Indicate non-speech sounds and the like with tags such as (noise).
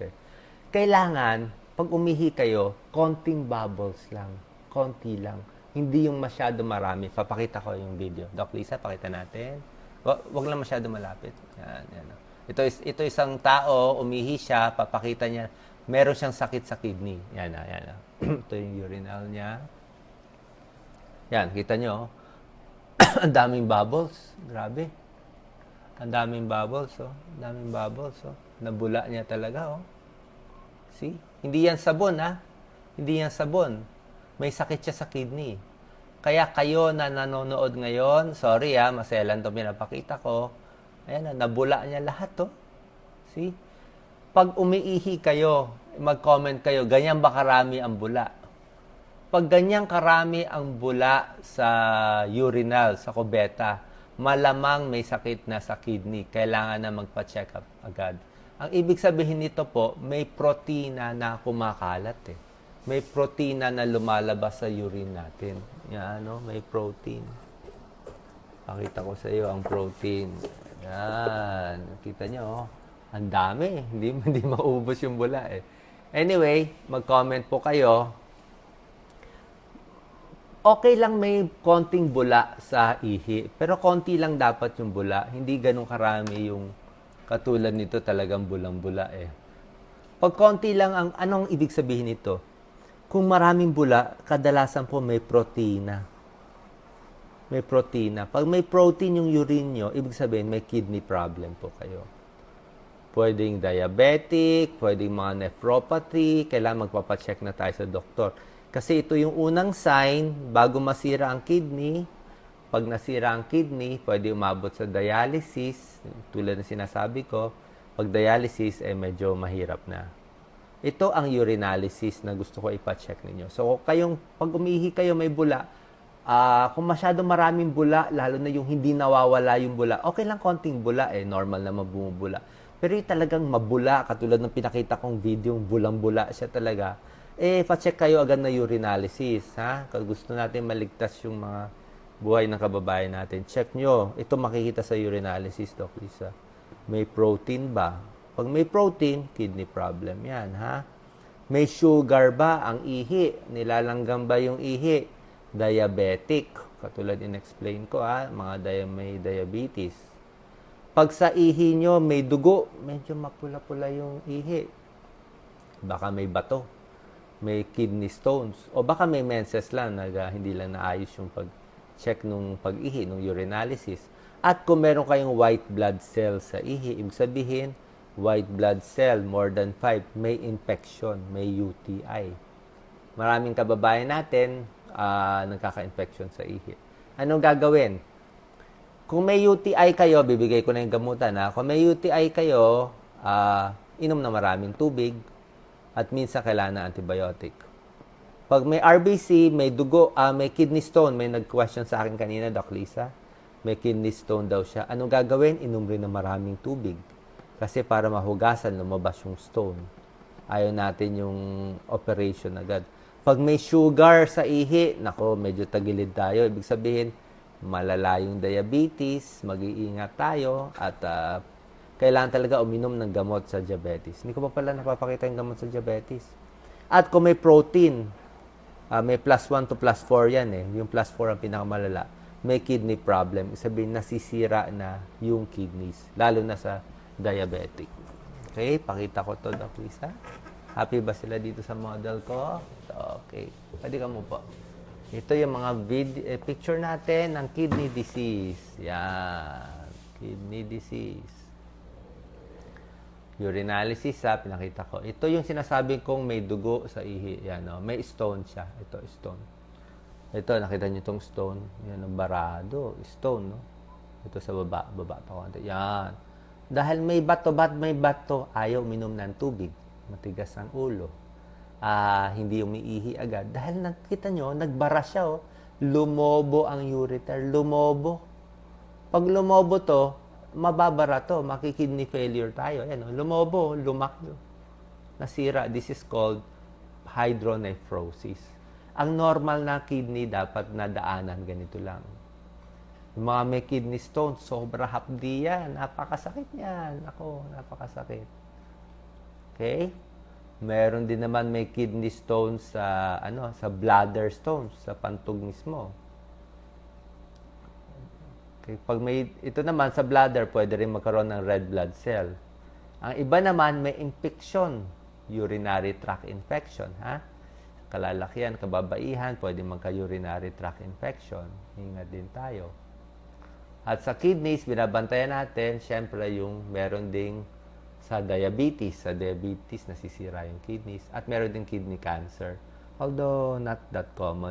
eh. Kailangan, pag umihi kayo, konting bubbles lang. Konti lang. Hindi yung masyado marami. Papakita ko yung video. Doc Lisa, pakita natin. Wa- Wag lang masyado malapit. Yan, yan. Ito, is, ito isang tao, umihi siya, papakita niya, meron siyang sakit sa kidney. Yan na, yan na. (clears throat) ito yung urinal niya. Yan, kita nyo. oh. (clears throat) Ang daming bubbles. Grabe. Ang daming bubbles, oh. Daming bubbles, oh. Nabula niya talaga, oh. See? Hindi yan sabon, ha? Hindi yan sabon. May sakit siya sa kidney. Kaya kayo na nanonood ngayon, sorry ha, maselan to pinapakita ko. Ayan na, nabula niya lahat to. See? Pag umiihi kayo, mag-comment kayo, ganyan ba karami ang bula? Pag ganyan karami ang bula sa urinal, sa kubeta, malamang may sakit na sa kidney. Kailangan na magpa-check up agad. Ang ibig sabihin nito po, may protina na kumakalat eh. May protina na lumalabas sa urine natin. Yan, no? May protein. Pakita ko sa iyo ang protein. Yan. Kita nyo, oh. Ang dami. Hindi, (laughs) hindi maubos yung bula eh. Anyway, mag-comment po kayo okay lang may konting bula sa ihi. Pero konti lang dapat yung bula. Hindi ganun karami yung katulad nito talagang bulang-bula eh. Pag konti lang ang anong ibig sabihin nito? Kung maraming bula, kadalasan po may protina. May protina. Pag may protein yung urine nyo, ibig sabihin may kidney problem po kayo. Pwedeng diabetic, pwedeng mga nephropathy, kailangan magpapacheck na tayo sa doktor. Kasi ito yung unang sign bago masira ang kidney. Pag nasira ang kidney, pwede umabot sa dialysis. Tulad ng sinasabi ko, pag dialysis, eh medyo mahirap na. Ito ang urinalysis na gusto ko ipacheck ninyo. So, kayong, pag umihi kayo may bula, ah kung masyado maraming bula, lalo na yung hindi nawawala yung bula, okay lang konting bula, eh, normal na mabumubula. Pero yung talagang mabula, katulad ng pinakita kong video, bulang-bula siya talaga, eh, pa-check kayo agad na urinalysis, ha? Kung gusto natin maligtas yung mga buhay ng kababayan natin, check nyo. Ito makikita sa urinalysis, Doc Lisa. May protein ba? Pag may protein, kidney problem yan, ha? May sugar ba ang ihi? Nilalanggam ba yung ihi? Diabetic. Katulad in-explain ko, ha? Mga dia- may diabetes. Pag sa ihi nyo may dugo, medyo mapula-pula yung ihi. Baka may bato may kidney stones o baka may menses lang na ah, hindi lang naayos yung pag-check nung pag-ihi, nung urinalysis. At kung meron kayong white blood cell sa ihi, ibig sabihin, white blood cell, more than 5, may infection, may UTI. Maraming kababayan natin ah, nagkaka-infection sa ihi. Anong gagawin? Kung may UTI kayo, bibigay ko na yung gamutan. Ha? Kung may UTI kayo, ah, inom na maraming tubig, at minsan kailangan ng antibiotic. Pag may RBC, may dugo, ah, may kidney stone, may nag-question sa akin kanina, Doc Lisa, may kidney stone daw siya. Anong gagawin? Rin ng maraming tubig. Kasi para mahugasan, lumabas yung stone. Ayaw natin yung operation agad. Pag may sugar sa ihi, nako, medyo tagilid tayo. Ibig sabihin, malala yung diabetes, mag-iingat tayo, at ah, kailangan talaga uminom ng gamot sa diabetes. Hindi ko pa pala napapakita yung gamot sa diabetes. At kung may protein, ah, may plus 1 to plus 4 yan eh. Yung plus 4 ang pinakamalala. May kidney problem. Sabihin, nasisira na yung kidneys. Lalo na sa diabetic. Okay, pakita ko to, Doc Lisa. Happy ba sila dito sa model ko? Okay. Pwede ka mo po. Ito yung mga vid- eh, picture natin ng kidney disease. Yan. Kidney disease urinalysis ha, pinakita ko. Ito yung sinasabi kong may dugo sa ihi. Yan, no? May stone siya. Ito, stone. Ito, nakita niyo itong stone. Yan, no? barado. Stone, no? Ito sa baba. Baba pa konti. Yan. Dahil may bato, ba't may bato? Ayaw minom ng tubig. Matigas ang ulo. Ah, hindi umiihi agad. Dahil nakita nyo, nagbara siya, oh. Lumobo ang ureter. Lumobo. Pag lumobo to, mababara to, makikidney failure tayo. Ayan, oh, lumobo, lumakyo. Nasira. This is called hydronephrosis. Ang normal na kidney dapat nadaanan ganito lang. Yung mga may kidney stone, sobra hapdi yan. Napakasakit yan. Ako, napakasakit. Okay? Meron din naman may kidney stones sa ano, sa bladder stones, sa pantog mismo. Okay, pag may ito naman sa bladder, pwede rin magkaroon ng red blood cell. Ang iba naman may infection, urinary tract infection, ha? Kalalakihan, kababaihan, pwede magka-urinary tract infection. Ingat din tayo. At sa kidneys, binabantayan natin, syempre yung meron ding sa diabetes. Sa diabetes, nasisira yung kidneys. At meron din kidney cancer. Although not that common.